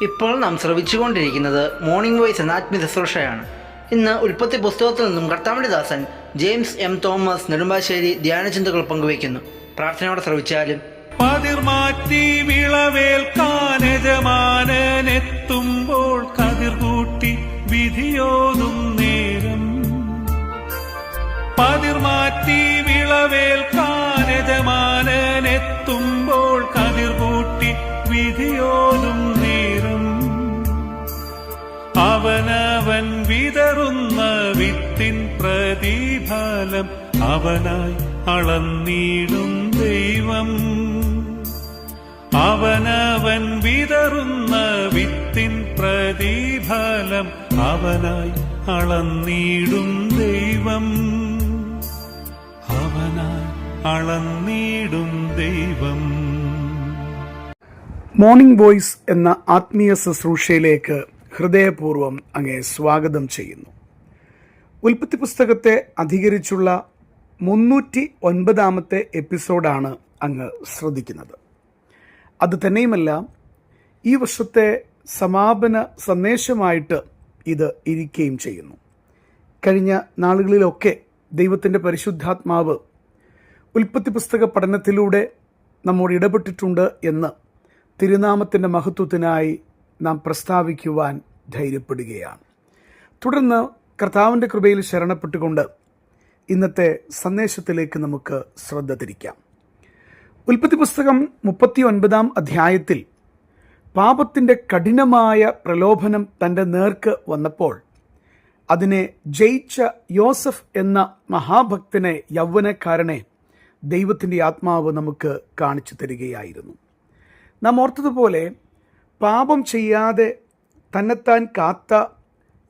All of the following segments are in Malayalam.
ഇപ്പോൾ നാം ശ്രവിച്ചുകൊണ്ടിരിക്കുന്നത് മോർണിംഗ് വോയിസ് എന്ന ആത്മീയ ശുശ്രൂഷയാണ്. ഇന്ന് ഉൽപ്പത്തി പുസ്തകത്തിൽ നിന്നും കർത്താമണിദാസൻ Dasan James M Thomas Nedumbassery ധ്യാനചിന്തകൾ പങ്കുവയ്ക്കുന്നു. പ്രാർത്ഥനയോടെ ശ്രവിച്ചാലും. പതിർമാറ്റി വിളവേൽക്കാൻ യജമാനെത്തുമ്പോൾ കതിർ കൂട്ടി വിധിയോതും നേരം. പതിർമാറ്റി വിളവേൽക്കാൻ യജമാനെത്തുമ്പോൾ കതിർ കൂട്ടി വിധിയോതും അവനവൻ വിതറുന്ന വിത്തിൻ പ്രതിഫലം അവനായി അളന്നിടും ദൈവം. അവനവൻ വിതറുന്ന വിത്തിൻ പ്രതിഫലം അവനായി അളന്നിടും ദൈവം. അവനായി അളന്നിടും ദൈവം. മോർണിംഗ് വോയിസ് എന്ന ആത്മീയ ശുശ്രൂഷയിലേക്ക് ഹൃദയപൂർവം അങ്ങേ സ്വാഗതം ചെയ്യുന്നു. ഉൽപ്പത്തി പുസ്തകത്തെ അധികരിച്ചുള്ള മുന്നൂറ്റി ഒൻപതാമത്തെ എപ്പിസോഡാണ് അങ്ങ് ശ്രദ്ധിക്കുന്നത്. അത് തന്നെയുമല്ല ഈ വർഷത്തെ സമാപന സന്ദേശമായിട്ട് ഇത് ഇരിക്കുകയും ചെയ്യുന്നു. കഴിഞ്ഞ നാളുകളിലൊക്കെ ദൈവത്തിന്റെ പരിശുദ്ധാത്മാവ് ഉൽപ്പത്തി പുസ്തക പഠനത്തിലൂടെ നമ്മോട് ഇടപെട്ടിട്ടുണ്ട് എന്ന് തിരുനാമത്തിന്റെ മഹത്വത്തിനായി നാം പ്രസ്താവിക്കുവാൻ ധൈര്യപ്പെടുകയാണ്. തുടർന്ന് കർത്താവിന്റെ കൃപയിൽ ശരണപ്പെട്ടുകൊണ്ട് ഇന്നത്തെ സന്ദേശത്തിലേക്ക് നമുക്ക് ശ്രദ്ധ തിരിക്കാം. ഉൽപ്പത്തി പുസ്തകം മുപ്പത്തി ഒൻപതാം അധ്യായത്തിൽ പാപത്തിന്റെ കഠിനമായ പ്രലോഭനം തന്റെ നേർക്ക് വന്നപ്പോൾ അതിനെ ജയിച്ച യോസഫ് എന്ന മഹാഭക്തനെ യൗവനക്കാരനെ ദൈവത്തിന്റെ ആത്മാവ് നമുക്ക് കാണിച്ചു തരികയായിരുന്നു. നാം ഓർത്തതുപോലെ പാപം ചെയ്യാതെ തന്നെത്താൻ കാത്ത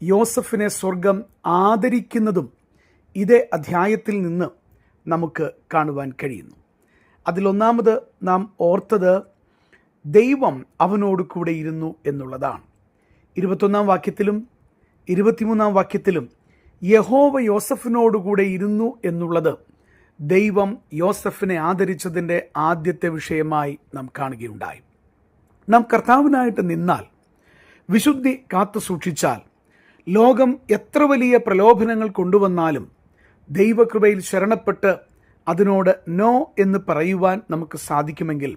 യോസഫിനെ സ്വർഗം ആദരിക്കുന്നതും ഇതേ അധ്യായത്തിൽ നിന്ന് നമുക്ക് കാണുവാൻ കഴിയുന്നു. അതിലൊന്നാമത് നാം ഓർത്തത് ദൈവം അവനോട് കൂടെ ഇരുന്നു എന്നുള്ളതാണ്. ഇരുപത്തൊന്നാം വാക്യത്തിലും ഇരുപത്തിമൂന്നാം വാക്യത്തിലും യഹോവ യോസഫിനോടുകൂടെ ഇരുന്നു എന്നുള്ളത് ദൈവം യോസഫിനെ ആദരിച്ചതിന്റെ ആദ്യത്തെ വിഷയമായി നാം കാണുകയുണ്ടായി. നാം കർത്താവിനായിട്ട് നിന്നാൽ വിശുദ്ധി കാത്തു സൂക്ഷിച്ചാൽ ലോകം എത്ര വലിയ പ്രലോഭനങ്ങൾ കൊണ്ടുവന്നാലും ദൈവകൃപയിൽ ശരണപ്പെട്ട് അതിനോട് നോ എന്ന് പറയുവാൻ നമുക്ക് സാധിക്കുമെങ്കിൽ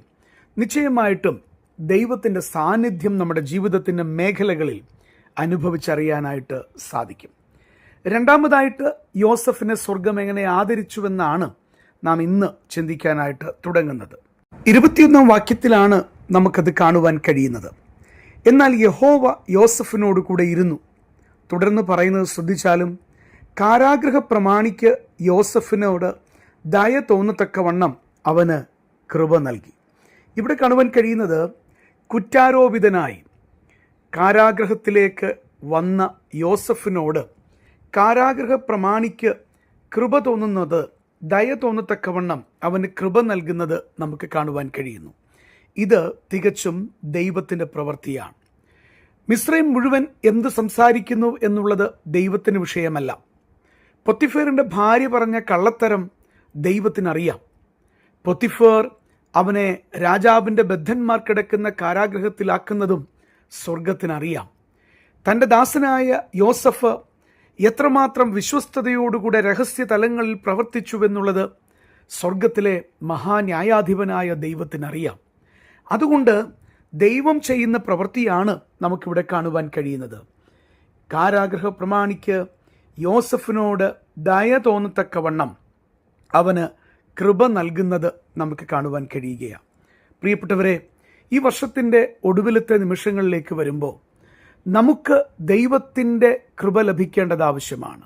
നിശ്ചയമായിട്ടും ദൈവത്തിന്റെ സാന്നിധ്യം നമ്മുടെ ജീവിതത്തിന്റെ മേഖലകളിൽ അനുഭവിച്ചറിയാനായിട്ട് സാധിക്കും. രണ്ടാമതായിട്ട് യോസഫിനെ സ്വർഗം എങ്ങനെ ആദരിച്ചുവെന്നാണ് നാം ഇന്ന് ചിന്തിക്കാനായിട്ട് തുടങ്ങുന്നത്. ഇരുപത്തിയൊന്നാം വാക്യത്തിലാണ് നമുക്കത് കാണുവാൻ കഴിയുന്നത്. എന്നാൽ യഹോവ യോസഫിനോട് കൂടെ ഇരുന്നു. തുടർന്ന് പറയുന്നത് ശ്രദ്ധിച്ചാലും കാരാഗ്രഹ പ്രമാണിക്ക് യോസഫിനോട് ദയ തോന്നത്തക്കവണ്ണം അവന് കൃപ നൽകി. ഇവിടെ കാണുവാൻ കഴിയുന്നത് കുറ്റാരോപിതനായി കാരാഗ്രഹത്തിലേക്ക് വന്ന യോസഫിനോട് കാരാഗ്രഹ പ്രമാണിക്ക് കൃപ തോന്നുന്നത് ദയ തോന്നത്തക്കവണ്ണം അവന് കൃപ നൽകുന്നത് നമുക്ക് കാണുവാൻ കഴിയുന്നു. ഇത് തികച്ചും ദൈവത്തിന്റെ പ്രവൃത്തിയാണ്. മിശ്രയും മുഴുവൻ എന്ത് സംസാരിക്കുന്നു എന്നുള്ളത് ദൈവത്തിന് വിഷയമല്ല. പൊത്തിഫേറിന്റെ ഭാര്യ പറഞ്ഞ കള്ളത്തരം ദൈവത്തിനറിയാം. പൊത്തിഫേർ അവനെ രാജാവിന്റെ ബദ്ധന്മാർ കിടക്കുന്ന കാരാഗ്രഹത്തിലാക്കുന്നതും സ്വർഗത്തിനറിയാം തന്റെ ദാസനായ യോസഫ് എത്രമാത്രം വിശ്വസ്തയോടുകൂടെ രഹസ്യ തലങ്ങളിൽ പ്രവർത്തിച്ചുവെന്നുള്ളത് സ്വർഗത്തിലെ മഹാന്യായാധിപനായ ദൈവത്തിനറിയാം. അതുകൊണ്ട് ദൈവം ചെയ്യുന്ന പ്രവൃത്തിയാണ് നമുക്കിവിടെ കാണുവാൻ കഴിയുന്നത്. കാരാഗ്രഹ പ്രമാണിക്ക് യോസഫിനോട് ദയ തോന്നത്തക്കവണ്ണം അവന് കൃപ നൽകുന്നത് നമുക്ക് കാണുവാൻ കഴിയുകയാണ് പ്രിയപ്പെട്ടവരെ ഈ വർഷത്തിന്റെ ഒടുവിലത്തെ നിമിഷങ്ങളിലേക്ക് വരുമ്പോൾ നമുക്ക് ദൈവത്തിന്റെ കൃപ ലഭിക്കേണ്ടത് ആവശ്യമാണ്.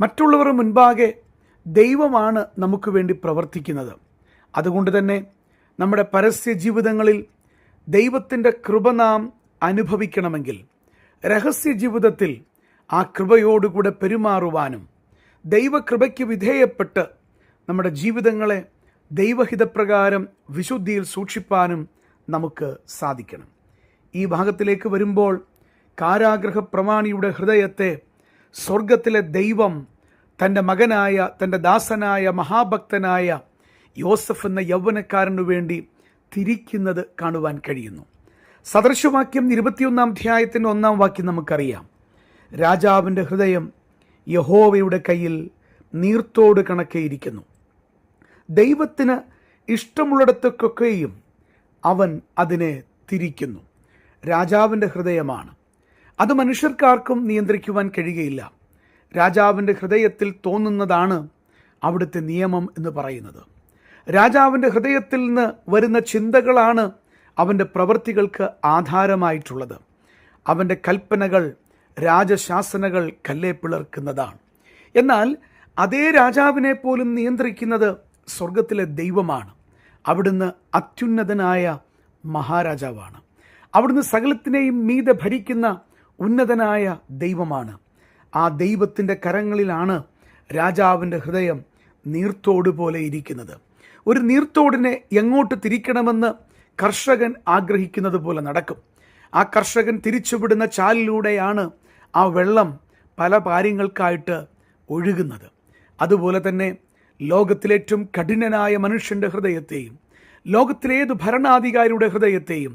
മറ്റുള്ളവർ മുൻപാകെ ദൈവമാണ് നമുക്ക് വേണ്ടി പ്രവർത്തിക്കുന്നത്. അതുകൊണ്ട് തന്നെ നമ്മുടെ പരസ്യ ജീവിതങ്ങളിൽ ദൈവത്തിന്റെ കൃപ നാം അനുഭവിക്കണമെങ്കിൽ രഹസ്യ ജീവിതത്തിൽ ആ കൃപയോടുകൂടെ പെരുമാറുവാനും ദൈവകൃപയ്ക്ക് വിധേയപ്പെട്ട് നമ്മുടെ ജീവിതങ്ങളെ ദൈവഹിതപ്രകാരം വിശുദ്ധിയിൽ സൂക്ഷിപ്പാനും നമുക്ക് സാധിക്കണം. ഈ ഭാഗത്തിലേക്ക് വരുമ്പോൾ കാരാഗ്രഹ പ്രമാണിയുടെ ഹൃദയത്തെ സ്വർഗത്തിലെ ദൈവം തന്റെ മകനായ തന്റെ ദാസനായ മഹാഭക്തനായ യോസഫ് എന്ന യൗവനക്കാരനു വേണ്ടി തിരിക്കുന്നത് കാണുവാൻ കഴിയുന്നു. സദൃശവാക്യം ഇരുപത്തിയൊന്നാം അധ്യായത്തിന്റെ ഒന്നാം വാക്യം നമുക്കറിയാം. രാജാവിന്റെ ഹൃദയം യഹോവയുടെ കയ്യിൽ നീർത്തോട് കണക്കേയിരിക്കുന്നു. ദൈവത്തിന് ഇഷ്ടമുള്ളിടത്തൊക്കെയും അവൻ അതിനെ തിരിക്കുന്നു. രാജാവിന്റെ ഹൃദയമാണ്. അത് മനുഷ്യർക്കാർക്കും നിയന്ത്രിക്കുവാൻ കഴിയുകയില്ല. രാജാവിന്റെ ഹൃദയത്തിൽ തോന്നുന്നതാണ് അവിടുത്തെ നിയമം എന്ന് പറയുന്നത്. രാജാവിന്റെ ഹൃദയത്തിൽ നിന്ന് വരുന്ന ചിന്തകളാണ് അവന്റെ പ്രവൃത്തികൾക്ക് ആധാരമായിട്ടുള്ളത്. അവന്റെ കൽപ്പനകൾ രാജശാസനകൾ കല്ലേ പിളർക്കുന്നതാണ്. എന്നാൽ അതേ രാജാവിനെ പോലും നിയന്ത്രിക്കുന്നത് സ്വർഗത്തിലെ ദൈവമാണ്. അവിടുന്ന് അത്യുന്നതനായ മഹാരാജാവാണ്. അവിടുന്ന് സകലത്തിനെയും മീതെ ഭരിക്കുന്ന ഉന്നതനായ ദൈവമാണ്. ആ ദൈവത്തിന്റെ കരങ്ങളിലാണ് രാജാവിന്റെ ഹൃദയം നീർത്തോട് പോലെ ഇരിക്കുന്നത്. ഒരു നീർത്തോടിനെ എങ്ങോട്ട് തിരിക്കണമെന്ന് കർഷകൻ ആഗ്രഹിക്കുന്നത് പോലെ നടക്കും. ആ കർഷകൻ തിരിച്ചുവിടുന്ന ചാലിലൂടെയാണ് ആ വെള്ളം പല കാര്യങ്ങൾക്കായിട്ട് ഒഴുകുന്നത്. അതുപോലെ തന്നെ ലോകത്തിലേറ്റവും കഠിനനായ മനുഷ്യന്റെ ഹൃദയത്തെയും ലോകത്തിലേത് ഭരണാധികാരിയുടെ ഹൃദയത്തെയും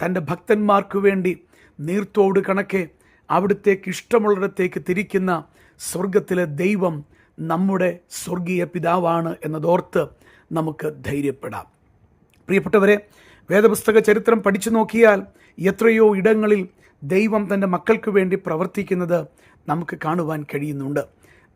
തന്റെ ഭക്തന്മാർക്ക് വേണ്ടി നീർത്തോട് കണക്കെ അവിടത്തേക്ക് ഇഷ്ടമുള്ളിടത്തേക്ക് തിരിക്കുന്ന സ്വർഗത്തിലെ ദൈവം നമ്മുടെ സ്വർഗീയ പിതാവാണ് എന്നതോർത്ത് നമുക്ക് ധൈര്യപ്പെടാം. പ്രിയപ്പെട്ടവരെ വേദപുസ്തക ചരിത്രം പഠിച്ചു നോക്കിയാൽ എത്രയോ ഇടങ്ങളിൽ ദൈവം തന്റെ മക്കൾക്ക് വേണ്ടി പ്രവർത്തിക്കുന്നത് നമുക്ക് കാണുവാൻ കഴിയുന്നുണ്ട്.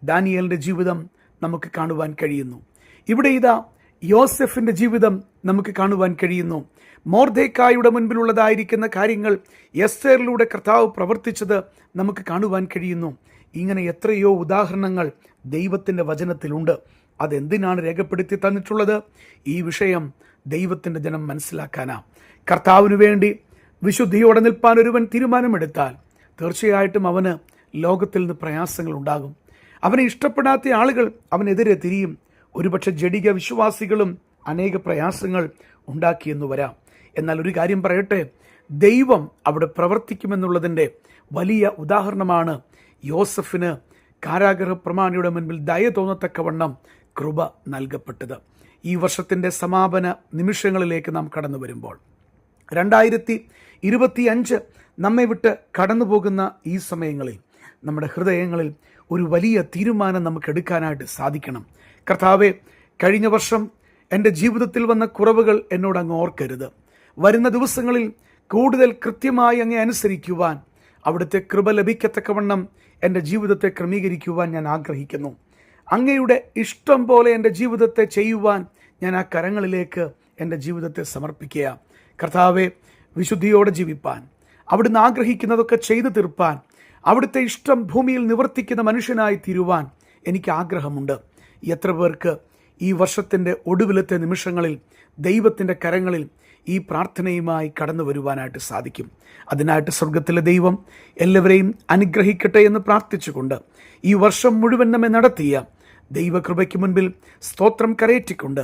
ദാനിയലിന്റെ ജീവിതം നമുക്ക് കാണുവാൻ കഴിയുന്നു. ഇവിടെ ഇതാ യോസെഫിന്റെ ജീവിതം നമുക്ക് കാണുവാൻ കഴിയുന്നു. മോർദേക്കായുടെ മുൻപിലുള്ളതായിരിക്കുന്ന കാര്യങ്ങൾ എസ്തേറിലൂടെ കർത്താവ് പ്രവർത്തിച്ചത് നമുക്ക് കാണുവാൻ കഴിയുന്നു. ഇങ്ങനെ എത്രയോ ഉദാഹരണങ്ങൾ ദൈവത്തിന്റെ വചനത്തിലുണ്ട്. അതെന്തിനാണ് രേഖപ്പെടുത്തി തന്നിട്ടുള്ളത്? ഈ വിഷയം ദൈവത്തിന്റെ ജനം മനസ്സിലാക്കാനാ. കർത്താവിനു വേണ്ടി വിശുദ്ധിയോടെ നിൽപ്പാൻ ഒരുവൻ തീരുമാനമെടുത്താൽ തീർച്ചയായിട്ടും അവന് ലോകത്തിൽ നിന്ന് പ്രയാസങ്ങൾ ഉണ്ടാകും. അവനെ ഇഷ്ടപ്പെടാത്ത ആളുകൾ അവനെതിരെ തിരിയും. ഒരുപക്ഷെ ജഡിക വിശ്വാസികളും അനേക പ്രയാസങ്ങൾ ഉണ്ടാക്കിയെന്ന് വരാം. എന്നാൽ ഒരു കാര്യം പറയട്ടെ ദൈവം അവിടെ പ്രവർത്തിക്കുമെന്നുള്ളതിന്റെ വലിയ ഉദാഹരണമാണ് യോസഫിന് കാരാഗ്രഹ പ്രമാണിയുടെ മുൻപിൽ ദയ തോന്നത്തക്കവണ്ണം കൃപ നൽകപ്പെട്ടത്. ഈ വർഷത്തിന്റെ സമാപന നിമിഷങ്ങളിലേക്ക് നാം കടന്നു വരുമ്പോൾ രണ്ടായിരത്തി ഇരുപത്തി അഞ്ച് നമ്മെ വിട്ട് കടന്നു പോകുന്ന ഈ സമയങ്ങളിൽ നമ്മുടെ ഹൃദയങ്ങളിൽ ഒരു വലിയ തീരുമാനം നമുക്ക് എടുക്കാനായിട്ട് സാധിക്കണം. കർത്താവെ കഴിഞ്ഞ വർഷം എന്റെ ജീവിതത്തിൽ വന്ന കുറവുകൾ എന്നോട് അങ്ങ് ഓർക്കരുത്. വരുന്ന ദിവസങ്ങളിൽ കൂടുതൽ കൃത്യമായി അങ്ങ് അനുസരിക്കുവാൻ അവിടുത്തെ കൃപ ലഭിക്കത്തക്കവണ്ണം എന്റെ ജീവിതത്തെ ക്രമീകരിക്കുവാൻ ഞാൻ ആഗ്രഹിക്കുന്നു. അങ്ങയുടെ ഇഷ്ടം പോലെ എന്റെ ജീവിതത്തെ ചെയ്യുവാൻ ഞാൻ ആ കരങ്ങളിലേക്ക് എന്റെ ജീവിതത്തെ സമർപ്പിക്കുക കർത്താവെ വിശുദ്ധിയോടെ ജീവിപ്പാൻ അവിടുന്ന് ആഗ്രഹിക്കുന്നതൊക്കെ ചെയ്തു തീർപ്പാൻ അവിടുത്തെ ഇഷ്ടം ഭൂമിയിൽ നിവർത്തിക്കുന്ന മനുഷ്യനായി തീരുവാൻ എനിക്ക് ആഗ്രഹമുണ്ട്. എത്ര പേർക്ക് ഈ വർഷത്തിന്റെ ഒടുവിലത്തെ നിമിഷങ്ങളിൽ ദൈവത്തിന്റെ കരങ്ങളിൽ ഈ പ്രാർത്ഥനയുമായി കടന്നു വരുവാനായിട്ട് സാധിക്കും. അതിനായിട്ട് സ്വർഗത്തിലെ ദൈവം എല്ലാവരെയും അനുഗ്രഹിക്കട്ടെ എന്ന് പ്രാർത്ഥിച്ചുകൊണ്ട് ഈ വർഷം മുഴുവൻ നമ്മെ നടത്തിയ ദൈവകൃപയ്ക്ക് മുൻപിൽ സ്തോത്രം കരയേറ്റിക്കൊണ്ട്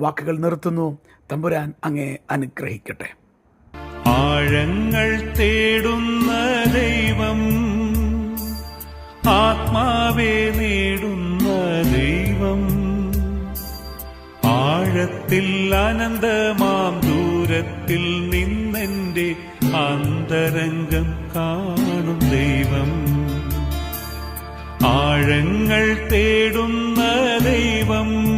വാക്കുകൾ നിർത്തുന്നു. തമ്പുരാൻ അങ്ങേ അനുഗ്രഹിക്കട്ടെ. ആഴങ്ങൾ തേടുന്ന ദൈവം ആത്മാവേ നേടുന്ന ദൈവം. ആഴത്തിൽ അനന്തമാം ദൂരത്തിൽ നിന്നെന്റെ അന്തരംഗം കാണും ദൈവം. ആഴങ്ങൾ തേടുന്ന ദൈവം.